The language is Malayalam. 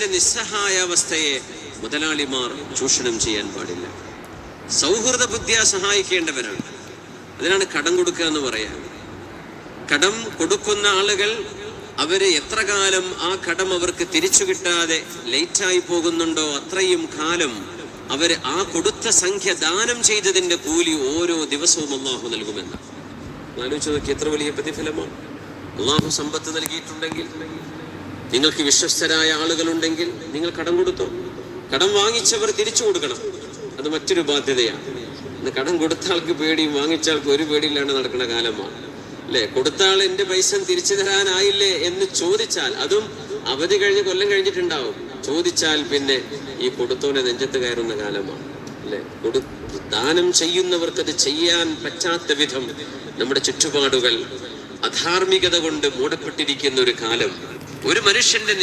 മനുഷ്യന്റെ നിസ്സഹായാവസ്ഥയെ മുതലാളിമാർ ചൂഷണം ചെയ്യാൻ പാടില്ല. സൗഹൃദ ബുദ്ധിയാ സഹായിക്കേണ്ടവരാണ്. അതിനാണ് കടം കൊടുക്കുക എന്ന് പറയാം. കടം കൊടുക്കുന്ന ആളുകൾ അവർ എത്ര കാലം ആ കടം അവർക്ക് തിരിച്ചു കിട്ടാതെ ലേറ്റായി പോകുന്നുണ്ടോ അത്രയും കാലം അവർ ആ കൊടുത്ത സംഖ്യ ദാനം ചെയ്തതിന്റെ കൂലി ഓരോ ദിവസവും അള്ളാഹു നൽകുമെന്നാണ്. ആലോചിച്ച് നോക്കി എത്ര വലിയ പ്രതിഫലമാണ്. അള്ളാഹു സമ്പത്ത് നൽകിയിട്ടുണ്ടെങ്കിൽ നിങ്ങൾക്ക് വിശ്വസ്തരായ ആളുകളുണ്ടെങ്കിൽ നിങ്ങൾ കടം കൊടുത്തോ? കടം വാങ്ങിച്ചവർ തിരിച്ചു കൊടുക്കണം. അത് മറ്റൊരു ബാധ്യതയാണ്. ഇന്ന് കടം കൊടുത്ത ആൾക്ക് പേടിയും വാങ്ങിച്ച ആൾക്ക് ഒരു പേടിയില്ലാണ്ട് നടക്കുന്ന കാലമാണ്. അല്ലെ? കൊടുത്ത ആൾ എന്റെ പൈസ തിരിച്ചു തരാനായില്ലേ എന്ന് ചോദിച്ചാൽ അതും അവധി കഴിഞ്ഞ് കൊല്ലം കഴിഞ്ഞിട്ടുണ്ടാവും. ചോദിച്ചാൽ പിന്നെ ഈ കൊടുത്തോനെ നെഞ്ചത്ത് കയറുന്ന കാലമാണ്. അല്ലെ? കൊടു ദാനം ചെയ്യുന്നവർക്ക് അത് ചെയ്യാൻ പറ്റാത്ത വിധം നമ്മുടെ ചുറ്റുപാടുകൾ അധാർമികത കൊണ്ട് മൂടപ്പെട്ടിരിക്കുന്ന ഒരു കാലം ഒരു മനുഷ്യന്റെ